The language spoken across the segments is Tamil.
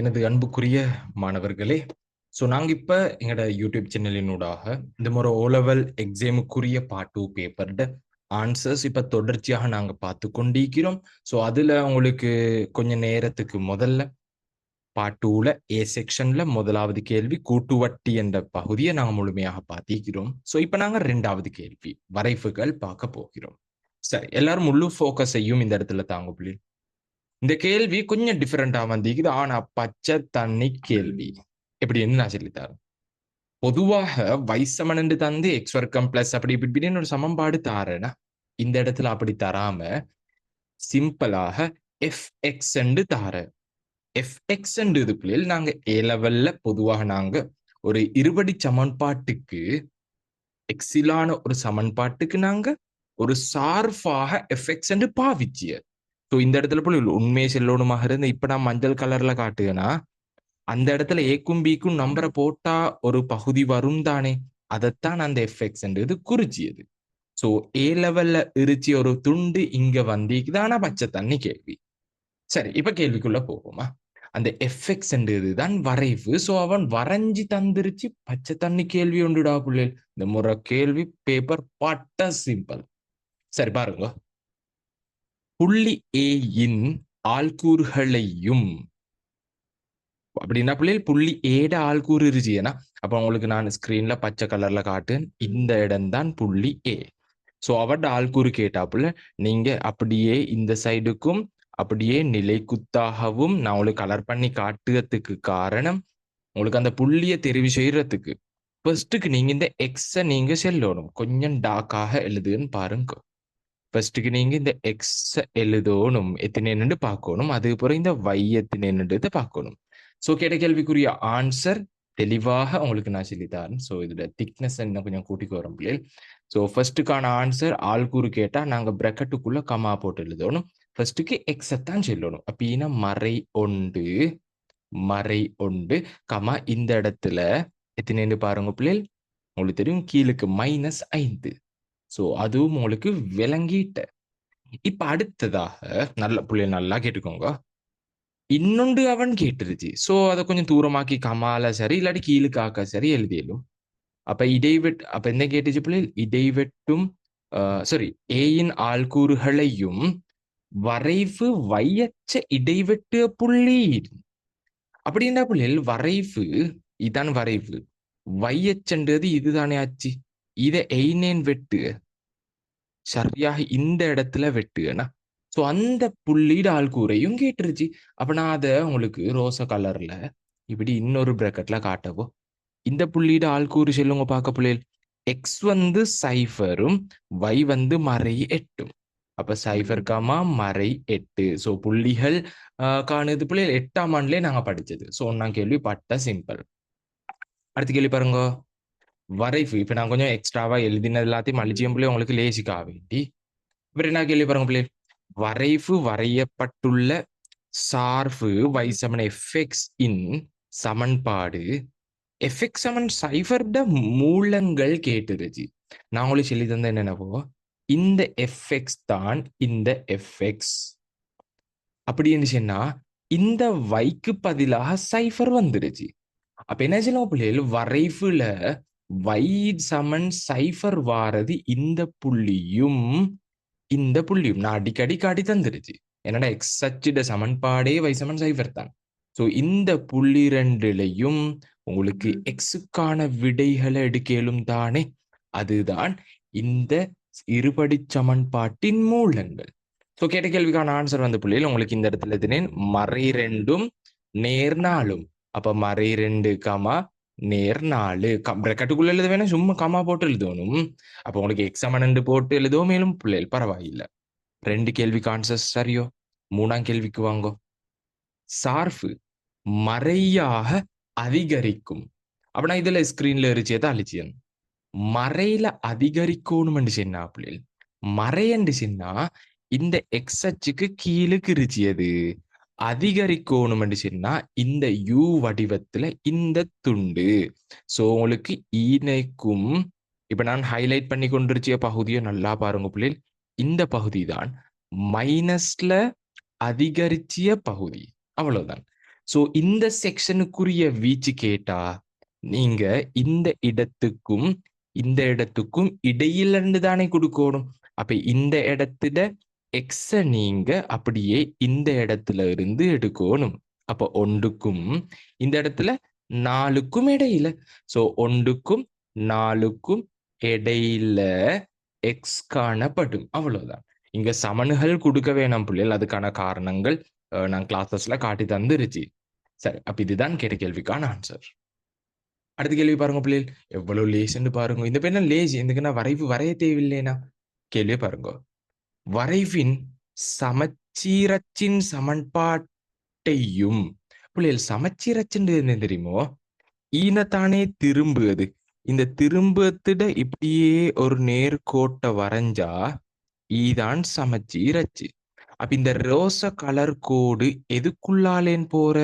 எனது அன்புக்குரிய மாணவர்களே ஸோ நாங்கள் இப்போ எங்களோட யூடியூப் சேனலினூடாக இந்த முறை ஓ லெவல் எக்ஸாமுக்குரிய பார்ட் டூ பேப்பர்ட ஆன்சர்ஸ் இப்போ தொடர்ச்சியாக நாங்கள் பார்த்து கொண்டிருக்கிறோம். ஸோ அதில் உங்களுக்கு கொஞ்சம் நேரத்துக்கு முதல்ல பார்ட் டூவில் ஏ செக்ஷனில் முதலாவது கேள்வி கூட்டுவட்டி என்ற பகுதியை நாங்கள் முழுமையாக பார்த்திருக்கிறோம். ஸோ இப்போ நாங்கள் ரெண்டாவது கேள்வி வரைவுகள் பார்க்க போகிறோம். சரி எல்லாரும் முழு ஃபோக்கஸையும் இந்த இடத்துல தாங்க புள்ளி. இந்த கேள்வி கொஞ்சம் டிஃப்ரெண்டா வந்திருக்குது ஆனா பச்சை தண்ணி கேள்வி. எப்படின்னு நான் சொல்லித்தரேன் பொதுவாக வைசமன் தந்து எக்ஸ் வர்க்கம் பிளஸ் அப்படி இப்படி இப்படின்னு ஒரு சமன்பாடு தாரேன்னா இந்த இடத்துல அப்படி தராம சிம்பிளாக எஃப் எக்ஸ் தார எஃப் எக்ஸ் இது பிள்ளைகள் நாங்க ஏ லெவல்ல பொதுவாக நாங்க ஒரு இருபடி சமன்பாட்டுக்கு எக்ஸிலான ஒரு சமன்பாட்டுக்கு நாங்க ஒரு சார்பாக எஃப்எக்ஸ் என்று பாவிச்சிய ஸோ இந்த இடத்துல போல உண்மையை செல்லணுமாக இருந்து இப்ப நான் மஞ்சள் கலர்ல காட்டுவேன்னா அந்த இடத்துல ஏக்கும் பிக்கும் நம்பரை போட்டா ஒரு பகுதி வரும் தானே. அதைத்தான் அந்த எஃப்எக்ஸ் குறிச்சியது. ஸோ ஏ லெவல்ல இருச்சி ஒரு துண்டு இங்க வந்திக்குது ஆனா பச்சை தண்ணி கேள்வி. சரி இப்ப கேள்விக்குள்ள போகுமா அந்த எஃப்எக்ஸ் தான் வரைவு. ஸோ அவன் வரைஞ்சி தந்துருச்சு பச்சை தண்ணி கேள்வி உண்டுடா பிள்ளைகள் இந்த முறை கேள்வி பேப்பர் பட்ட சிம்பிள் சரி பாருங்க. புள்ளி ஏயின் ஆள்கூறுகளையும் அப்படின்னா பிள்ளைகள் புள்ளி ஏட ஆள்கூறு இருச்சுன்னா அப்ப உங்களுக்கு நான் ஸ்கிரீன்ல பச்சை கலர்ல காட்டுன் இந்த இடம் தான் புள்ளி ஏ ஸோ அவட ஆள்கூறு கேட்டாப்புல நீங்க அப்படியே இந்த சைடுக்கும் அப்படியே நிலைக்குத்தாகவும் நான் உங்களுக்கு கலர் பண்ணி காட்டுறதுக்கு காரணம் உங்களுக்கு அந்த புள்ளியை தெரிவு செய்யறதுக்கு. ஃபர்ஸ்ட்டுக்கு நீங்க இந்த எக்ஸை நீங்க செல்லணும். கொஞ்சம் டாக்காக எழுதுன்னு பாருங்க. ஃபஸ்ட்டுக்கு நீங்க இந்த எக்ஸ் எழுதணும் எத்தனைன்னு பார்க்கணும். அதுக்கப்புறம் இந்த y எத்தனைன்றதை பார்க்கணும். ஸோ கேட்ட கேள்விக்குரிய ஆன்சர் தெளிவாக உங்களுக்கு நான் சொல்லித்தரேன். ஸோ இதோட திக்னஸ் இன்னும் கொஞ்சம் கூட்டிக்கு வரும் பிள்ளைகள் ஸோ ஃபர்ஸ்ட்டுக்கான ஆன்சர் ஆள்கூறு கேட்டா நாங்க பிரக்கெட்டுக்குள்ளே கமா போட்டு எழுதணும். ஃபர்ஸ்ட்டுக்கு எக்ஸை தான் சொல்லணும். அப்படின்னா மறை ஒன்று மறை ஒன்று கமா இந்த இடத்துல எத்தனைன்னு பாருங்க பிள்ளைகள்? உங்களுக்கு தெரியும் கீழுக்கு மைனஸ் ஐந்து. ஸோ அதுவும் உங்களுக்கு விளங்கிட்ட. இப்ப அடுத்ததாக நல்ல பிள்ளைகள் நல்லா கேட்டுக்கோங்க. இன்னொன்று அவன் கேட்டுருச்சு. ஸோ அதை கொஞ்சம் தூரமாக்கி கமால சரி இல்லாட்டி கீழுக்கு ஆக்க சரி எழுதியலும். அப்ப இடைவெட் அப்ப என்ன கேட்டுச்சு பிள்ளைகள் இடைவெட்டும் சாரி ஏயின் ஆள்கூறுகளையும் வரைவு வையச்ச இடைவெட்டு புள்ளி. அப்படின்னா பிள்ளைகள் வரைவு இதான் வரைவு. வையச்சன்றது இதுதானே ஆச்சு. இதை எய்னேன் வெட்டு. சரியாக இந்த இடத்துல வெட்டுனா. ஸோ அந்த புள்ளீடு ஆள்கூரையும் கேட்டுருச்சு. அப்ப நான் அதை உங்களுக்கு ரோச கலர்ல இப்படி இன்னொரு பிரக்கெட்ல காட்டவோ. இந்த புள்ளீடு ஆள்கூறு சொல்லுங்க பார்க்க பிள்ளைகள் எக்ஸ் வந்து சைஃபரும் வை வந்து மறை எட்டும். அப்ப சைஃபர் காமா மறை எட்டு. ஸோ புள்ளிகள் காணுது பிள்ளைகள் எட்டாம் ஆண்டுலேயே நாங்க படிச்சது. ஸோ நான் கேள்வி பட்ட சிம்பிள் அடுத்த கேள்வி பாருங்க. வரைஃபு இப்ப நான் கொஞ்சம் எக்ஸ்ட்ராவா எழுதினது எல்லாத்தையும் அழிச்சியம் பிள்ளை உங்களுக்கு லேசிக்காக வேண்டி இவர் என்ன கேள்வி பாருங்க பிள்ளை? வரைஃபு வரையப்பட்டுள்ள சார்பு வைசமன் எஃப்எக்ஸ் இன் சமன்பாடு. எஃப்எக்ஸ் சமன் சைஃபர்ட மூலங்கள் கேட்டுருச்சு நான் உங்களுக்கு சொல்லி தந்தேன் என்னென்னவோ? இந்த எஃப்எக்ஸ் தான் இந்த எஃப்எக்ஸ் அப்படின்னு சொன்னா இந்த வைக்கு பதிலாக சைஃபர் வந்துருச்சு அப்ப என்ன செய்யலாம் பிள்ளைகள்? வரைவுல வை சமன் சைஃபர் வாரது இந்த புள்ளியும் இந்த புள்ளியும். நான் அடிக்கடி காட்டி தந்துருச்சு. என்னடா எக்ஸ் அச்சிட சமன்பாடே வை சமன் சைஃபர் தான். ஸோ இந்த புள்ளி ரெண்டுலையும் உங்களுக்கு எக்ஸுக்கான விடைகளை எடுக்கலும் தானே. அதுதான் இந்த இருபடி சமன்பாட்டின் மூலங்கள். ஸோ கேட்ட கேள்விக்கான ஆன்சர் வந்து புள்ளியில் உங்களுக்கு இந்த இடத்துல எதுனேன் மறை ரெண்டும் நேர் நாளும். அப்ப மறை ரெண்டு கமா நேர்நாளு. நாலு எழுத வேணும் சும்மா கமா போட்டு எழுதணும். அப்ப உங்களுக்கு எக்ஸாம் ரெண்டு போட்டு எழுதவோ மேலும் பிள்ளைகள் பரவாயில்லை. ரெண்டு கேள்விக்கு ஆன்சர் சரியோ? மூணாம் கேள்விக்கு வாங்கோ? சார்பு மறையாக அதிகரிக்கும். அப்படின்னா இதுல ஸ்கிரீன்ல இருச்சேதா அழிச்சியன் மறையில அதிகரிக்கணும்னு சொன்னா பிள்ளைகள் மறையண்டு சொன்னா இந்த எக்ஸ் அச்சுக்கு கீழுக்கு அதிகரிக்கணும் சொன்னா இந்த யூ வடிவத்துல இந்த துண்டு. சோ உங்களுக்கு இணைக்கும் இப்ப நான் ஹைலைட் பண்ணி கொண்டிருச்சிய பகுதியை நல்லா பாருங்க பிள்ளைகள் இந்த பகுதி தான் மைனஸ்ல அதிகரிச்சிய பகுதி. அவ்வளவுதான். சோ இந்த செக்ஷனுக்குரிய வீச்சு கேட்டா நீங்க இந்த இடத்துக்கும் இந்த இடத்துக்கும் இடையிலிருந்து தானே கொடுக்கணும். அப்ப இந்த இடத்துல எக்ஸ நீங்க அப்படியே இந்த இடத்துல இருந்து எடுக்கணும். அப்ப ஒன்றுக்கும் இந்த இடத்துல நாலுக்கும் இடையில. சோ ஒன்றுக்கும் நாலுக்கும் இடையில எக்ஸ் காணப்படும். அவ்வளவுதான். இங்க சமன்கள் கொடுக்க வேணாம் பிள்ளைகள். அதுக்கான காரணங்கள் நான் கிளாஸஸ்ல காட்டி தந்துருச்சு. சரி அப்ப இதுதான் கேட்ட கேள்விக்கான ஆன்சர் அடுத்த கேள்வி பாருங்க பிள்ளைகள். எவ்வளவு லேசுன்னு பாருங்க. இந்த பேர் லேஸ் இதுக்கு நான் வரைவு வரைய தேவையில்லைனா கேள்வியை பாருங்க. வரைவின் சமச்சீரச்சின் சமன்பாட்டையும். பிள்ளைகள் சமச்சீரச்சுன்னு என்ன தெரியுமோ? ஈனத்தானே திரும்புவது இந்த திரும்பத்திட இப்படியே ஒரு நேர்கோட்டை வரைஞ்சா ஈதான் சமச்சீரச்சு. அப்ப இந்த ரோச கலர் கோடு எதுக்குள்ளாலேன்னு போற?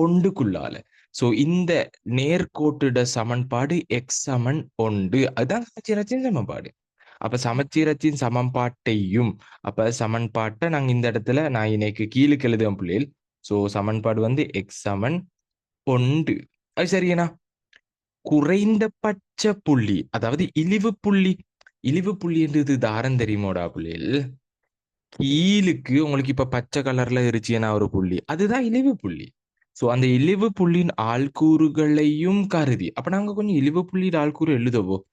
ஒண்டுக்குள்ளால சோ இந்த நேர்கோட்டுட சமன்பாடு எக்ஸ் சமன் ஒன்று. அதுதான் சமச்சீரச்சின் சமன்பாடு. அப்ப சமச்சீரச்சின் சமன்பாட்டையும் அப்ப சமன்பாட்டை நாங்க இந்த இடத்துல நான் இன்னைக்கு கீழுக்கு எழுதுவேன் பிள்ளைகள் சோ சமன்பாடு வந்து எக்ஸ் சமன் ஒன்று. அது சரியனா குறைந்தபட்ச புள்ளி அதாவது இழிவு புள்ளி. இழிவு புள்ளின்றது தாரம் தெரியுமோடா புள்ளியில்? கீழுக்கு உங்களுக்கு இப்ப பச்சை கலர்ல இருந்துச்சுன்னா ஒரு புள்ளி. அதுதான் இழிவு புள்ளி. சோ அந்த இழிவு புள்ளியின் ஆள்கூறுகளையும் கருதி. அப்ப நாங்க கொஞ்சம் இழிவு புள்ளியின் ஆள்கூறு எழுதுவோம்.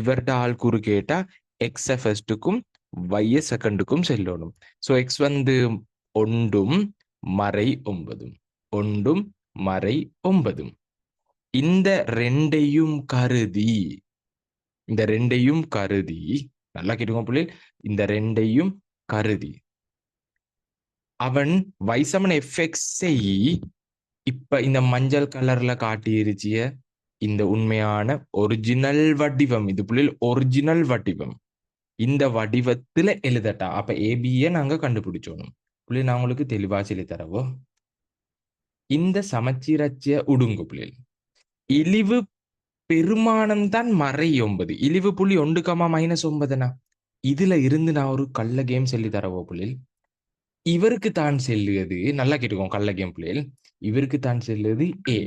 இவர்ட ஆள்கூறு கேட்டா எக்ஸ ஃபர்ஸ்டுக்கும் வைய செகண்டுக்கும் செல்லணும். சோ எக்ஸ் வந்து ஒன்றும் மறை ஒன்பதும். ஒன்றும் மறை ஒன்பதும். இந்த ரெண்டையும் கருதி இந்த ரெண்டையும் கருதி நல்லா கேட்டுக்கோ புள்ளி இந்த ரெண்டையும் கருதி. அவன் வைசமன் எஃப்எக்ஸை இப்ப இந்த மஞ்சள் கலர்ல காட்டியிருச்சிய. இந்த உண்மையான ஒரிஜினல் வடிவம் இது புள்ளில் ஒரிஜினல் வடிவம். இந்த வடிவத்துல எழுதட்டா. அப்ப ஏபிய நாங்க கண்டுபிடிச்சோணும். புள்ளி நான் உங்களுக்கு தெளிவா சொல்லி தரவோ இந்த சமச்சீரச்சிய உடுங்கு புள்ளில் இழிவு பெருமானம் தான் மறை ஒன்பது இழிவு புள்ளி ஒன்று கமா மைனஸ் ஒன்பதுனா இதுல இருந்து நான் ஒரு கள்ள கேம் சொல்லி தரவோ புள்ளில் இவருக்கு தான் செல்லுவது நல்லா கேட்டுக்கோங்க கள்ள கேம் புள்ளியில். இவருக்கு தான் செல்லுவது ஏ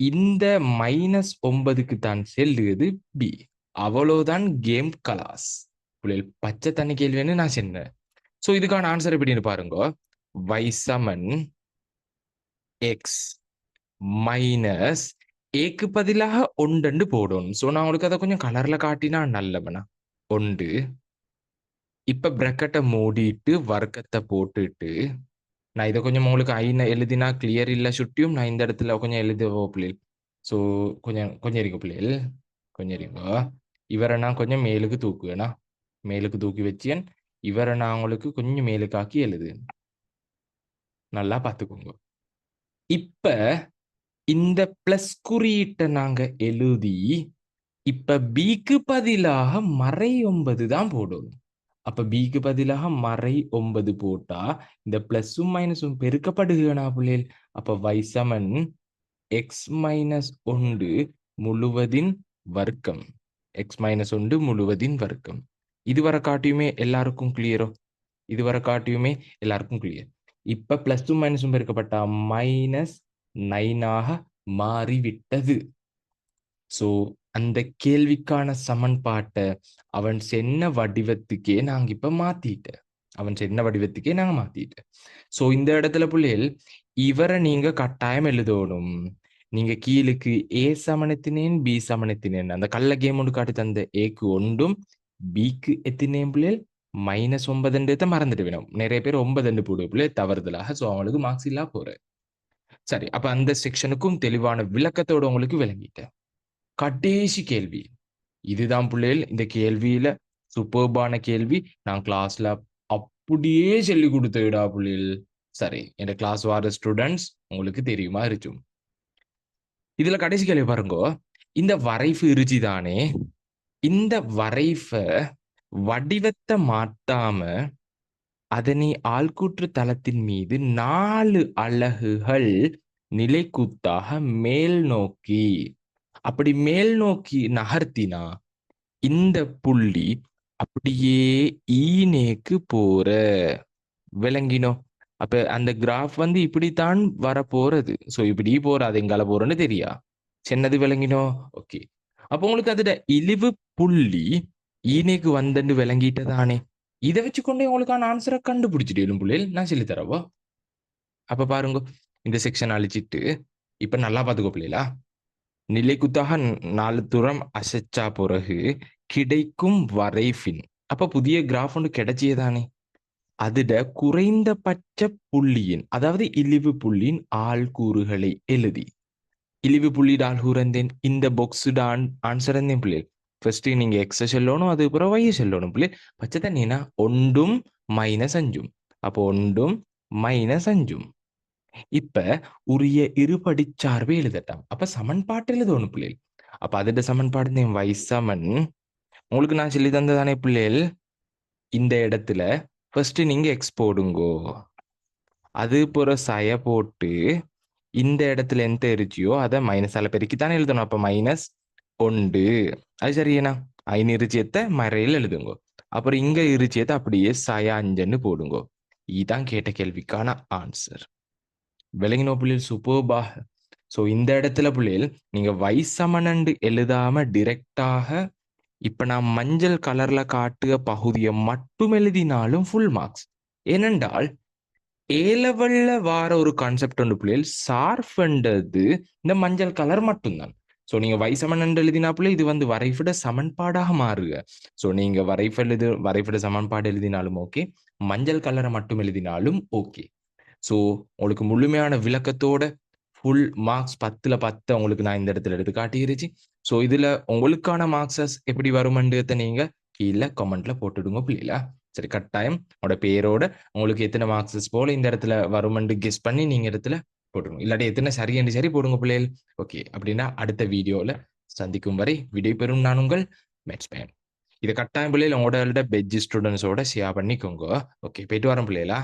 இந்த மைனஸ் ஒன்பதுக்கு தான் செல்லுகிறது பி அவ்வளவுதான் கேம் கலாஸ் புள்ளில் பச்சை தண்ணி கேள்வின்னு நான் சொன்னேன். சோ இதுக்கான ஆன்சர் எப்படின்னு பாருங்க. வைசமன் எக்ஸ் மைனஸ் ஏக்கு பதிலாக ஒன்று போடணும் சோ நான் உங்களுக்கு அதை கொஞ்சம் கலர்ல காட்டினா நல்லவனா? ஒன்று. இப்ப பிரக்கெட்டை மூடிட்டு வர்க்கத்தை போட்டுட்டு நான் இதை கொஞ்சம் உங்களுக்கு ஐன எழுதினா கிளியர் இல்ல சுட்டியும் நான் இந்த இடத்துல கொஞ்சம் எழுதுவோ பிள்ளைகள் சோ கொஞ்சம் கொஞ்சம் இருக்கு பிள்ளைகள் கொஞ்சம் இருக்கோ. இவரை நான் கொஞ்சம் மேலுக்கு தூக்குவேனா? மேலுக்கு தூக்கி வச்சேன் இவரை நான் உங்களுக்கு கொஞ்சம் மேலுக்காக்கி எழுது. நல்லா பார்த்துக்கோங்க. இப்ப இந்த பிளஸ் குறியீட்டை நாங்க எழுதி இப்ப பிக்கு பதிலாக மறை ஒன்பது தான் போடணும் அப்போ பிக்கு பதிலாக மறை ஒன்பது போட்டா இந்த ப்ளஸ்ஸும் மைனஸும் பெருக்கப்படுகிறனா பிள்ளைகள்? அப்ப வைசமன் எக்ஸ் மைனஸ் ஒன்று முழுவதின் வர்க்கம். எக்ஸ் மைனஸ் ஒன்று முழுவதின் வர்க்கம். இதுவரை காட்டியுமே எல்லாருக்கும் கிளியரோ இதுவரை காட்டியுமே எல்லாருக்கும் கிளியர் இப்ப ப்ளஸ்ஸும் மைனஸும் பெருக்கப்பட்டா மைனஸ் நைனாக மாறிவிட்டது. சோ அந்த கேள்விக்கான சமன்பாட்டை அவன் சென்ன வடிவத்துக்கே நாங்க இப்ப மாத்திட்டேன் அவன் சென்ன வடிவத்துக்கே நாங்க மாத்திட்டேன் சோ இந்த இடத்துல பிள்ளைகள் இவரை நீங்க கட்டாயம் எழுதணும். நீங்க கீழுக்கு ஏ சமணத்தினேன் பி சமணத்தினேன் அந்த கள்ள கேம் ஒன்று காட்டி தந்த ஏக்கு ஒன்றும் பிக்கு எத்தினேன் பிள்ளைகள் மைனஸ் ஒன்பதுன்றதை மறந்துட்டு வேணும் நிறைய பேர் ஒன்பதுன்னு போடுவோம் பிள்ளைகள் தவறுதலாக. சோ அவங்களுக்கு மார்க்ஸ் இல்லா போற சரி அப்ப அந்த செக்ஷனுக்கும் தெளிவான விளக்கத்தோட உங்களுக்கு விளங்கிட்டேன். கடைசி கேள்வி. இதுதான் பிள்ளைகள் இந்த கேள்வியில சூப்பர்பான கேள்வி. நான் கிளாஸ்ல அப்படியே சொல்லி கொடுத்துடா பிள்ளைகள். சரி என் கிளாஸ் வார ஸ்டூடெண்ட்ஸ் உங்களுக்கு தெரியுமா இருக்கும் இதுல கடைசி கேள்வி பாருங்க. இந்த வரைஃபு இருச்சி தானே இந்த வரைஃப வடிவத்தை மாத்தாம அதனை ஆள்கூற்று தளத்தின் மீது நாலு அலகுகள் நிலைக்குத்தாக மேல் நோக்கி. அப்படி மேல் நோக்கி நகர்த்தினா இந்த புள்ளி அப்படியே ஈனேக்கு போற விளங்கினோம் அப்ப அந்த கிராஃப் வந்து இப்படித்தான் வர போறது சோ இப்படி போறாது எங்கால போறோன்னு தெரியா? சின்னது விளங்கினோ? ஓகே அப்ப உங்களுக்கு அதோட இழிவு புள்ளி ஈனேக்கு வந்தன்னு விளங்கிட்டதானே? இதை வச்சுக்கொண்டே உங்களுக்கான ஆன்சரை கண்டுபிடிச்சிட்டு பிள்ளைகள். நான் சொல்லி தரவோ அப்ப பாருங்க இந்த செக்ஷன் அழிச்சிட்டு இப்ப நல்லா பாத்துக்கோ பிள்ளைகளா. நிலைக்குத்தாக நாலு தூரம் அசைச்சா பிறகு கிடைக்கும் வரைஃபின் அப்ப புதிய கிராஃப் ஒன்று கிடைச்சியதானே? அதுட குறைந்தபட்ச புள்ளியின் அதாவது இழிவு புள்ளியின் ஆள்கூறுகளை எழுதி. இழிவு புள்ளி டால் ஆள்கூறந்தேன் இந்த பொக்ஸுட ஆன்சர் இருந்தேன் பிள்ளைகள் ஃபர்ஸ்ட் நீங்க எக்ஸ் செல்லணும் அதுக்கப்புறம் ஒய் செல்லணும் பிள்ளை. பச்சை தண்ணினா ஒன்றும் மைனஸ் அஞ்சும். அப்போ ஒன்றும் மைனஸ் அஞ்சும். இப்ப உரிய இருபடி சார்பே எழுதட்டாம். அப்ப சமன்பாட்டு எழுதணும் பிள்ளைகள் அப்ப அதோட சமன்பாடு வை சமன் உங்களுக்கு நான் சொல்லி தந்ததானே பிள்ளைகள்? இந்த இடத்துல ஃபர்ஸ்ட் நீங்க எக்ஸ் போடுங்கோ. அது போற சய போட்டு இந்த இடத்துல எந்த எரிச்சியோ அதை மைனஸால பெருக்கி தானே எழுதணும். அப்ப மைனஸ் ஒன்று. அது சரியேனா? ஐநூறு இருச்சியத்தை மறையில் எழுதுங்கோ. அப்புறம் இங்க இருச்சியத்தை அப்படியே சய அஞ்சுன்னு போடுங்கோ. இதுதான் கேட்ட கேள்விக்கான ஆன்சர் விளங்கினோ பிள்ளைகள் சூப்பர்பா ஸோ இந்த இடத்துல பிள்ளைகள் நீங்க வைசமனண்டு எழுதாம டிரெக்டாக இப்ப நான் மஞ்சள் கலர்ல காட்டுக பகுதியை மட்டும் எழுதினாலும் ஃபுல் மார்க்ஸ் ஏனென்றால் ஏ வார ஒரு கான்செப்ட் ஒன்று பிள்ளைகள் சார்ஃப்ன்றது இந்த மஞ்சள் கலர் மட்டும்தான். ஸோ நீங்க வைசமன் எழுதினாப்புல இது வந்து வரைபட சமன்பாடாக மாறுக. ஸோ நீங்க வரைஃப எழுது வரைபட சமன்பாடு எழுதினாலும் ஓகே மஞ்சள் கலரை மட்டும் எழுதினாலும் ஓகே ஸோ உங்களுக்கு முழுமையான விளக்கத்தோட ஃபுல் மார்க்ஸ் பத்தில் பத்து உங்களுக்கு நான் இந்த இடத்துல எடுத்து காட்டியிருச்சு. ஸோ இதில் உங்களுக்கான மார்க்ஸஸ் எப்படி வருமன்றதை நீங்கள் கீழே கமெண்ட்டில் போட்டுடுங்க பிள்ளைங்களா சரி கட்டாயம் உங்களோட பேரோட உங்களுக்கு எத்தனை மார்க்ஸஸ் போல இந்த இடத்துல வருமண்டு கெஸ் பண்ணி நீங்கள் இடத்துல போட்டுருங்க இல்லாட்டி எத்தனை சரியன்று சரி போடுங்க பிள்ளைகள். ஓகே அப்படின்னா அடுத்த வீடியோவில் சந்திக்கும் வரை விடைபெறும் நான் உங்கள் மேட்ச் பேன் இதை கட்டாயம் பிள்ளைகள் உங்களோட பெஜ் ஸ்டூடெண்ட்ஸோட ஷேர் பண்ணிக்கோங்க. ஓகே போயிட்டு வரேன் பிள்ளைகளா.